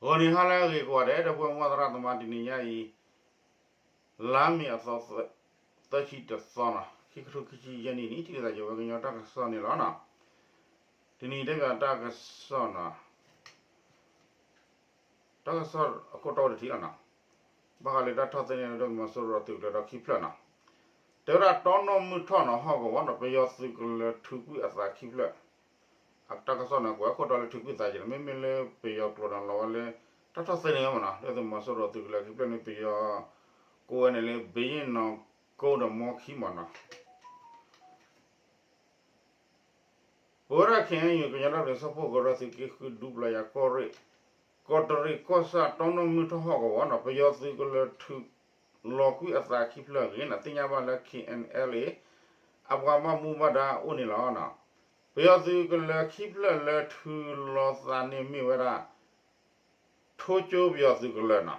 ဟောဒီဟာလာကေကွာတဲ့တပွင့်ဝါဒရသမတိနိညာဤလာမီအသောသရှိတသောနာခိခရုခိချီယနီနီတိရကြောဝကညတာကသောနေလောနာဒီနီတဲ့ကတာကသောနာတာကသောအကောတော်တီနာဘာကလေတာထောတဲ့နေတော့မဆိုရတူတော့ခိဖလနာတေရတော်နမှုထောနာဟောကဝနပယောစုကလထုကွအသာခိဖလ akta ka sona ko ko dole tu kita je me mele pe yo klo dan lawa le ta ta se ne mo na le ma so ro tu la ki pe ne pe yo ko ne le be yin no ko do mo khi mo na Ora khen yu ko yala re so po ko ra si ki ku du bla ya ko re ko to re ko sa ton no mu to ho ko wa na pe yo si ko le tu lo ku a sa ki pla ge na tinya ba la ki en la abwa ma mu ma da o ni la na ဘယ်သူကလည်းခိပလလည်းထူလောသာနေမိဝရထိုးကျိုးပြောသူကလည်းနာ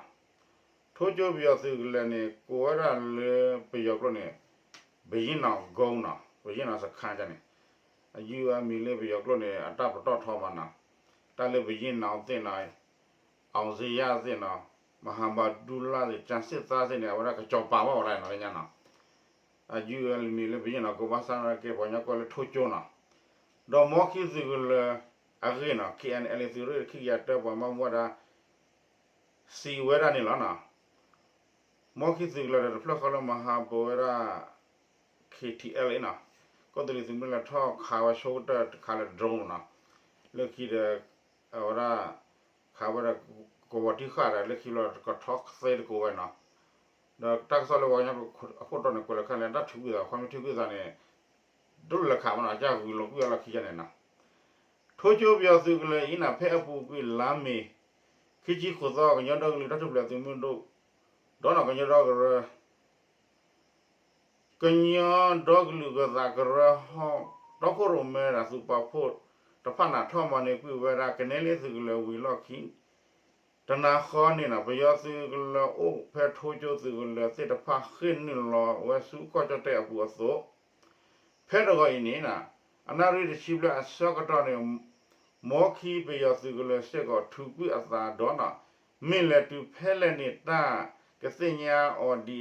ထိုးကျိုးပြောသူကလည်းနေကိုရလည်းပြောကလည်းနေဘယင်းနောဂုံနာဘယင်းနာစခန်းကြနေအယူအမီလည်းပြောကလည်းနေအတပတော့ထောမနာတလည်းဘယင်းနောတင်နိုင်အောင်စီရစင်နော်မဟာဘာဒူလာတဲ့ချန်စစ်သားစင်နေဝရကကြောပါပါလိုက်နော်ညနာအယူအမီလည်းဘယင်းနောကိုမဆန်ရကေဘောညကောလည်းထိုးကျိုးနာ တော့မော်ခိစီကလအဂိနာ KNL စီရခိရတဲ့ဘာမမဝဒစီဝရနေလာနာမော်ခိစီကလတဲ့ဖလခလမဟာဘောရ KTL နာကိုတလီစီမလာထောက်ခါဝရှိုးတခါလဒရုန်းနာလက်ခိတဲ့အော်ရာခါဝရကိုဝတိခါရလက်ခိလကထောက်ဆဲကိုဝနာတော့တက်ဆလဝညာအခုတော့နေကိုလခလန် တထူတာခွန်ထူတာနေဒုလခမနာကြောက်ဘူးလို့ပြောလာခိရနေနာထိုးချိုးပြောစုကလေးအင်းဖဲအပူကွေလာမေခိကြီးခိုသောကညတော့ကလေးတတ်ပလက်သူမင်းတို့ဒေါနာကညတော့ကရကညတော့ကလူကသာကရဟောတော့ကိုရမဲရာစူပါဖို့တဖနာထောမနေကွေဝရာကနေလေးစုကလေးဝီလော့ခိတနာခေါ်နေနာဘယောစုကလေးအိုဖဲထိုးချိုးစုကလေးစစ်တဖခင်းနေလောဝဆုကကြတဲ့အပူအစော ဖဲတော့အင်းနေနာအနာရီရှိဘလအစောကတော့နေမောခီပေယစုကလစက်ကထူကွအသာဒေါနာမင်းလက်တူဖဲလက်နေတာကစညာအော်ဒီ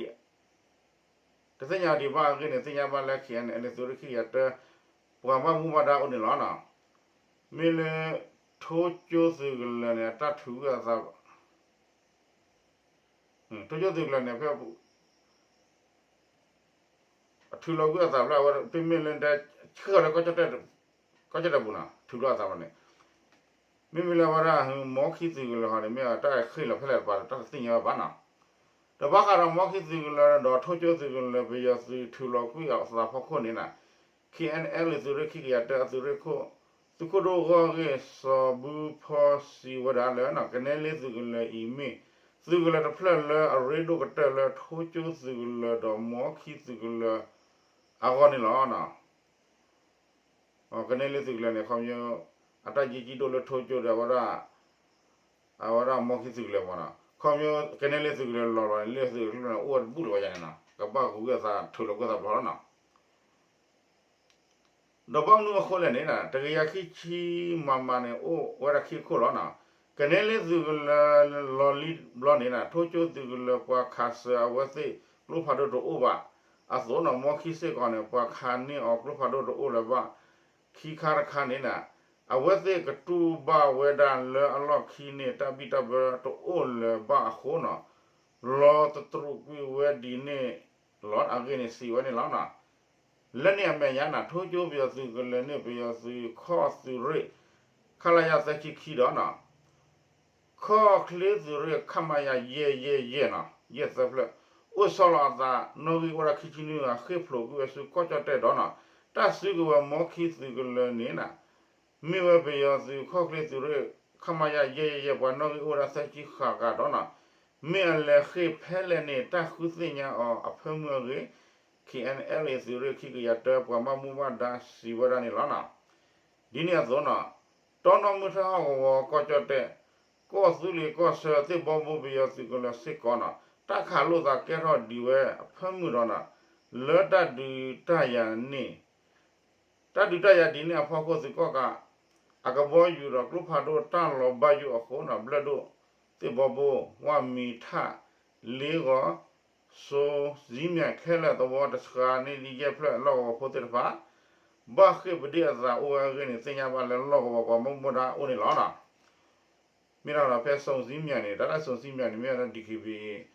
ကစညာဒီဘာကနေစညာဘာလက်ခီန်အဲ့ဆိုရခီရတဲ့ပွာမမှုမဒါဦးနေလားနာမင်းလေထိုးကျိုးစုကလနဲ့တထူကသာဟွန်း ထိုးကျိုးစုကလနဲ့ဖဲဘူးအထူလောကသာဘလာဝပြင်းမလန်တဲ့ချောရကကြတဲ့ကကြတဲ့ဘူးနာထူလောသာမနဲ့မိမိလာဝရဟမောခိစီကလဟာနေမြတ်တိုက်ခိလဖလက်ပါတသိညာဘာနာတပတ်ကတော့မောခိစီကလတော့ထိုးကျိုးစီကလဘေယစီထူလောကွေအသာဖခုနေနာ KNL ဇူရခိရတဲ့ဇူရခိုသူကရော ဂေစဘူဖောစီဝဒါလနာကနေလေဇူကလအီမီဇူကလတဖလက်လအရေဒိုကတဲလထိုးကျိုးဇူကလတော့မောခိဇူကလအကောနေလောနာအော်ကနေလေဇူကလနေခေါမျိုး ata jiji do le thojo da wara awara mo ki su le wara khomyo kenele su le lo lo le su le na o bu lo ya na ka ba ku ga sa tho lo ga sa ba na do ba nu kho le ne na ta ya ki chi ma ma ne o wara ki kho lo na kenele su le lo li lo ne na thojo su le kwa kha sa wa se lu pha do do o ba a so na mo ki se ko ne kwa kha ni o lu pha do do o le ba ki kha ra kha ne na အဝတ်သေးကတူဘဝဒန်လအလော့ခီနေတပိတဘတိုအိုလဘာခိုနာလောတထရုကွေဝဒီနေလောအဂိနေစီဝနေလောနာလက်နေမဲ့ရနာထိုးကျိုးပြစုကလည်းနေပြစုခောစုရိခလာယသချိခီတော့နာခောကလေးစုရိခမယယေယေယေနာယေသဖလ ဥဆောလာသာနိုဂီဝရခိချီနီယာခေဖလိုကွေစုကောချတဲ့တော့နာတဆုကဝမောခိစုကလည်းနေနာမိဝပေယစီခောက်လေးသူရခမယရေရေဘဝနောဥရစချိခါကတော့နာမေလေခေဖဲလေနေတာခုစညာအောအဖမရေ KNL စီရခိကရတဲ့ပမမှုမဒါစီဝရနေလာနာဒီနေ့သောနာတောနမှုထာဝကောကြတဲ့ကောစုလီကောဆတဲ့ဘောမပေယစီကလစစ်ကောနာ တခါလို့သာကဲတော့ဒီဝဲအဖမှုတော့နာလောတတူတရနေတတူတရဒီနေ့အဖောက်ကိုစကောကအကဘောယူတော့ကလုဖာတော့တန်လောဘယူအခုနာဘလဒို te bobo wa mi tha le go so zi mya khela to wa da ska ni li ye phla lo go pho te fa ba khe bde za o ga ni te nya ba le lo go ba mo mo da o ni lo na mi ra la pe so zi mya ni da la so zi mya ni mi ra di ki bi a tu wa la ko te ma na a wu ma re na a so ru wa la ko te ma na ကျန်တဲ့ဘက်မှာနေတတ်ထတဲ့နေဝရကနေလေးသူဘလကနေတော့မစောရခါလာကဘောရတဲ့လောက်တက်ပြီးဆုံးစီမြေဝင်းနေဘာသီရာတော့ဘော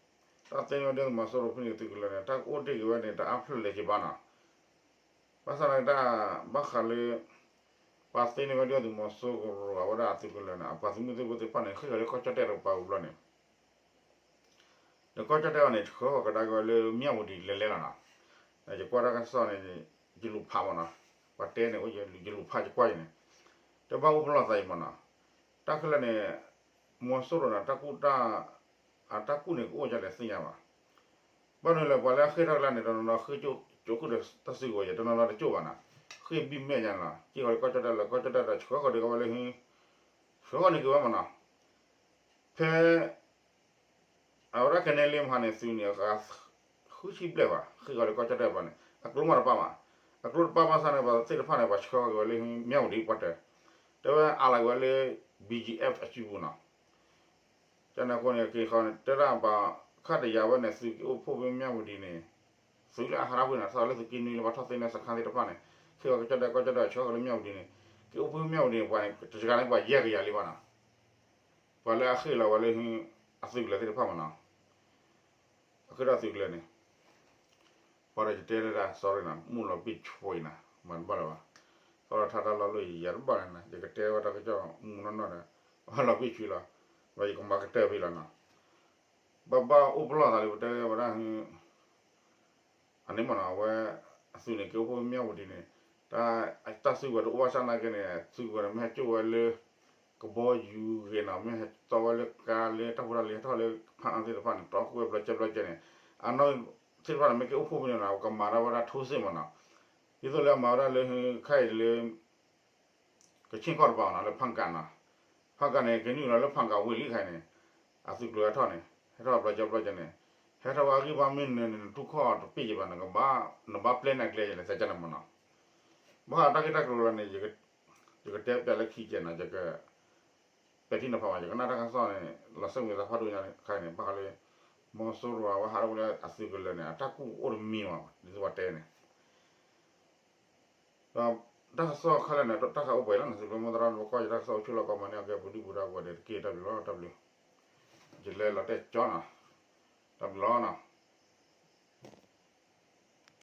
က်အိုတေကဝဲနေတာအဖလလေချဘာနာ Pasa da bájale pastine medio de mozo ahora atikulana apazumi de bote pane khile le kochate ro pa ulane le kochate ane kho ka da go le miawudi le le na na je kwara ka so ne jilu pha ma na pa te ne o je jilu pha je kwai ne te ba u bla sai ma na ta khile ne mozo ro na ta ku ta a ta ku ne ko ja le sin ya ma ba no le ba le khira la ne no no khu ကျုပ်ကတဆီကိုရတနလာကျုပ်ပါနာခေဘိမဲညာလာကြည့်ဟောကတတလာကတတတာချောကဒီကဝလေဟင်းရှောကနေကဝမနာဖဲ ahora que en el imhan es un gas juchi bleva khigale ko chata bane aklu mar pa ma aklu pa ma sane ba tir phane ba chko go le miao di pate to ala go le bgf achibuna chana ko ne ke khone tera ba khade ya ba ne su o pho be miao di ne ဆိုလာဟာရဘူးနာဆောလက်စကင်းနီလဘာထသိနေစခန်းတဲ့ဖာနေခေကကြတဲ့ကကြတဲ့ချောကလည်းမြောက်နေကေဥပမြောက်နေပွားတစကလည်းပွားရက်ကြရလေးပါနာဘာလဲအခီလာဝလည်းဟင်းအသိကလည်းတဲ့ဖာမနာအခရသိကလည်းနေပါရတဲ့ရတာ sorry နာမူလပိချွိနာမန်ဘာလာဆောရထားတာလို့ရရပါနာဒီကတဲဝတာကြောမူနနာဟာလာပိချွလာ ဘာကြီးကမကတဲပြီလာနာဘဘဥပလာတယ်ဘတဲဝရဟင်းအနေမနာဝဲအစုနေကိုဖို့မြောက်ဒီနေဒါအတဆုကတော့ဝါ sana ကနေစုကရမဲချိုဝဲလေကဘောယူရနာမဲတော်လေကာလေတဝရလေတော်လေဖန်တဲ့ဖန်တော့ကိုဘလချက်ဘလချက်နေအနော်စစ်ပါမဲကိုဖို့မနာကမာရဝရထိုးစင်မနာဒီလိုလေမာရလေခိုင်လေကချင်းကောပါနာလေဖန်ကန်နာ ဖန်ကန်နေကင်းယူလာလေဖန်ကဝေလိခိုင်နေအစုကရထောနေဟဲ့တော့ဘလချက်ဘလချက်နေ hera wagi ba min ne tu kho to pi ba na ba na ba plan na kle ne sa jana mona ba ta ke ta ko ne je ke je ke te pe la khi je na je ke pe ti na pa je na ta ka so ne la so me la fa do nya ne khai ne ba le mo so ro wa ha ro le asu ko le ne ta ku o mi ma ni wa te ne ba dāsa sō khāla nā dāsa upa ilā nāsi bēmō dārā nō kōyā dāsa sō chūla kō māni āgā būdhī būrā kō dēr kē w lō w jilē lā tē chō nā w lō nā